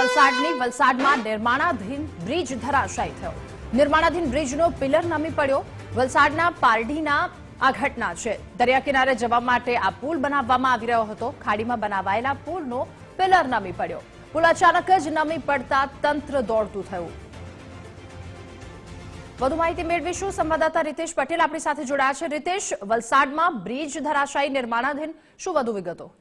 વલસાડની વલસાડમાં નિર્માણાધીન બ્રિજ ધરાશાયી થયો. નિર્માણાધીન બ્રિજનો પિલર નમી પડ્યો. વલસાડના પારડીના આ ઘટના છે. દરિયા કિનારે જવા માટે આ પુલ બનાવવામાં આવી રહ્યો હતો. ખાડીમાં બનાવાયેલા પુલનો પિલર નમી પડ્યો. પુલ અચાનક જ નમી પડતા તંત્ર દોડતું થયું. વધુ માહિતી મેળવીશું. સંવાદદાતા રીતેશ પટેલ આપણી સાથે જોડાયા છે. રીતેશ, વલસાડમાં બ્રિજ ધરાશાયી નિર્માણાધીન શું વધુ વિગતો?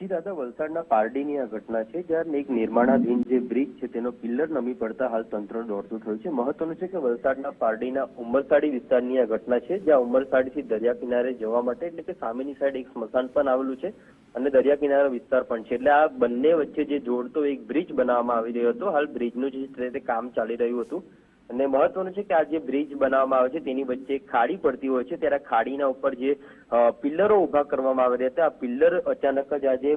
જી દાદા, વલસાડના પારડીની આ ઘટના છે, જ્યાં એક નિર્માણાધીન જે બ્રિજ છે, તેનો પિલ્લર નમી પડતા હાલ તંત્ર દોડતું થયું છે. મહત્વનું છે કે વલસાડના પારડીના ઉમરસાડી વિસ્તારની આ ઘટના છે, જ્યાં ઉમરસાડીથી દરિયા કિનારે જવા માટે, એટલે કે સામેની સાઈડ એક સ્મશાન પણ આવેલું છે અને દરિયા કિનારા વિસ્તાર પણ છે. એટલે આ બંને વચ્ચે જે જોડતો એક બ્રિજ બનાવવામાં આવી રહ્યો હતો, હાલ બ્રિજનું જે તે કામ ચાલી રહ્યું હતું. અને મહત્વનું છે કે આ જે બ્રિજ બનાવવામાં આવે છે, તેની વચ્ચે ખાડી પડતી હોય છે, ત્યારે ખાડીના ઉપર જે પિલ્લરો ઊભા કરવામાં આવી રહ્યા હતા આ પિલ્લર અચાનક જ આજે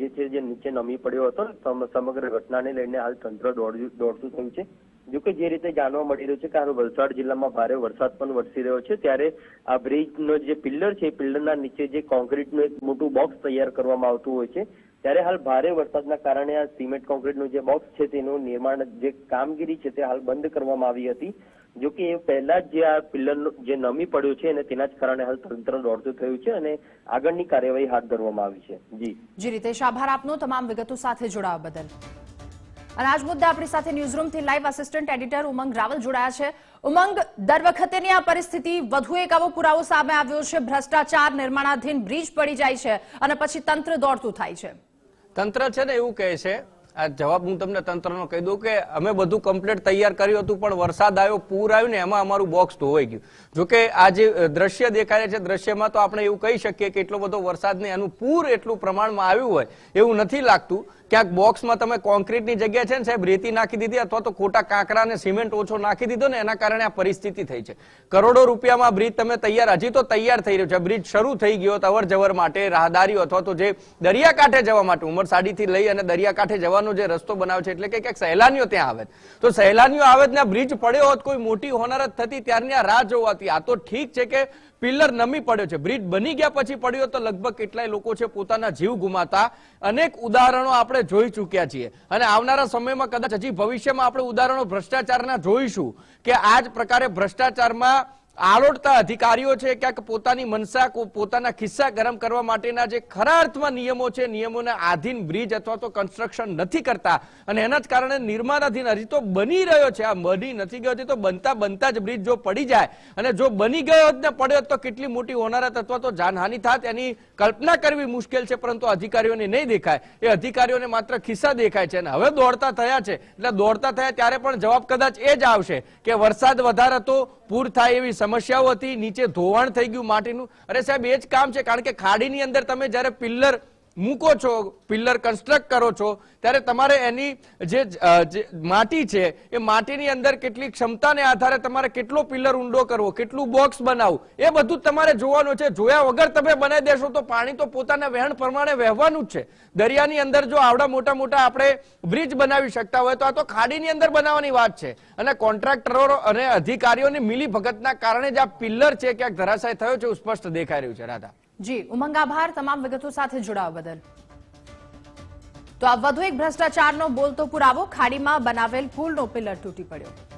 જે છે, જે નીચે નમી પડ્યો હતો સમગ્ર ઘટનાને લઈને હાલ તંત્ર દોડતું થયું છે. જોકે જે રીતે જાણવા મળી રહ્યું છે કે હાલ વલસાડ જિલ્લામાં ભારે વરસાદ પણ વરસી રહ્યો છે, ત્યારે આ બ્રિજનો જે પિલ્લર છે, એ પિલ્લરના નીચે જે કોન્ક્રીટનું એક મોટું બોક્સ તૈયાર કરવામાં આવતું હોય છે. ત્યારે હાલ ભારે વરસાદના કારણે આ સિમેન્ટ કોન્ક્રીટનું જે બોક્સ છે તેનું નિર્માણ જે કામગીરી છે તે હાલ બંધ કરવામાં આવી હતી. જો કે એ પહેલા જ આ પિલ્લર જે નમી પડ્યું છે અને તેના જ કારણે હાલ તંત્ર દોડતું થયું છે અને આગળની કાર્યવાહી હાથ ધરવામાં આવી છે. જી. જી રીતેશ, આભાર આપનો તમામ વિગતો સાથે જોડાવા બદલ. અને આજ મુદ્દે આપણી સાથે ન્યૂઝરૂમથી live assistant editor Umang Raval જોડાયા છે. ઉમંગ, દર વખતેની આ પરિસ્થિતિ વધુ એક આવો પુરાવો સામે આવ્યો છે. ભ્રષ્ટાચાર, નિર્માણાધીન બ્રિજ પડી જાય છે અને પછી તંત્ર દોડતું થાય છે. તંત્ર છે ને એવું કહે છે, આ જવાબ હું તમને તંત્રનો કહી દઉં કે અમે બધું કમ્પ્લીટ તૈયાર કર્યું હતું, પણ વરસાદ આવ્યો, પૂર આવ્યું ને એમાં અમારું બોક્સ ધોવાઈ ગયું. જોકે આ જે દ્રશ્ય દેખાય છે, દ્રશ્યમાં તો આપણે એવું કહી શકીએ કે એટલો બધો વરસાદ નહીં એનું પૂર એટલું પ્રમાણમાં આવ્યું હોય, એવું નથી લાગતું. ક્યાંક બોક્સમાં તમે કોન્ક્રીટની જગ્યા છે ને સાહેબ, રેતી નાખી દીધી અથવા તો ખોટા કાંકરા અને સિમેન્ટ ઓછો નાખી દીધો ને એના કારણે આ પરિસ્થિતિ થઈ છે. કરોડો રૂપિયામાં બ્રિજ તમે તૈયાર, હજી તો તૈયાર થઈ રહ્યો છે. બ્રિજ શરૂ થઈ ગયો અવર જવર માટે, રાહદારીઓ અથવા તો જે દરિયાકાંઠે જવા માટે ઉમરસાડીથી લઈ અને દરિયાકાંઠે જવાનો જે રસ્તો બનાવે છે એટલે કે ક્યાંક સહેલાનીઓ ત્યાં આવે તો સહેલાનીઓ આવે ને બ્રિજ પડ્યો હોત, કોઈ મોટી હોનારત થતી ત્યારની આ રાહ જોવાતી. આ તો ઠીક છે કે પિલ્લર નમી પડ્યો છે. બ્રિજ બની ગયા પછી પડ્યો તો લગભગ કેટલાય લોકો છે પોતાના જીવ ગુમાતા અનેક ઉદાહરણો આપણે જોઈ ચૂક્યા છીએ. અને આવનારા સમયમાં કદાચ હજી ભવિષ્યમાં આપણે ઉદાહરણો ભ્રષ્ટાચારના જોઈશું કે આ જ પ્રકારે ભ્રષ્ટાચારમાં આરોડતા અધિકારીઓ છે ક્યાંક પોતાની મનસા પોતાના ખિસ્સા ગરમ કરવા માટેના જે ખરા અર્થમાં નિયમો છે, નિયમોને આધીન બ્રિજ અથવા તો કન્સ્ટ્રક્શન નથી કરતા. અને એના જ કારણે નિર્માણાધીન હજી તો બની રહ્યો છે. આ બની નથી ગયો તો બનતા બનતા જ બ્રિજ જો પડી જાય અને જો બની ગયો જ ને, પડ્યો તો કેટલી મોટી હોનારત અથવા તો જાનહાનિ થાત, એની કલ્પના કરવી મુશ્કેલ છે, પરંતુ અધિકારીઓને નહીં દેખાય. એ અધિકારીઓને માત્ર ખિસ્સા દેખાય છે અને હવે દોડતા થયા છે. એટલે દોડતા થયા ત્યારે પણ જવાબ કદાચ એ જ આવશે કે વરસાદ વધારે હતો પૂર થાય એવી સમસ્યાઓ હતી, નીચે ધોવાણ થઈ ગયું માટીનું. અરે સાહેબ, એ જ કામ છે, કારણ કે ખાડીની અંદર તમે જ્યારે પિલ્લર મૂકો છો, પિલ્લર કન્સ્ટ્રક્ટ કરો છો, ત્યારે તમારે એની જે માટી છે, એ માટીની અંદર કેટલી ક્ષમતાને આધારે તમારે કેટલો પિલ્લર ઊંડો કરવો, કેટલું બોક્સ બનાવવું, એ બધું તમારે જોવાનું છે. જોયા વગર તમે બનાવી દેશો તો પાણી તો પોતાના વહેણ પ્રમાણે વહેવાનું જ છે. દરિયાની અંદર જો આવડા મોટા મોટા આપણે બ્રિજ બનાવી શકતા હોય તો આ તો ખાડીની અંદર બનાવવાની વાત છે. અને કોન્ટ્રાક્ટરો અને અધિકારીઓની મિલી ભગતના કારણે જ આ પિલ્લર છે ક્યાંક ધરાશાય થયો છે સ્પષ્ટ દેખાઈ રહ્યું છે, રાધા. જી, ઉમંગ આભાર, તમામ વિગતો સાથે જોડાવા બદલ. તો આ વધુ એક ભ્રષ્ટાચારનો બોલતો પુરાવો ખાડીમાં બનાવેલ પુલનો પિલર તૂટી પડ્યો.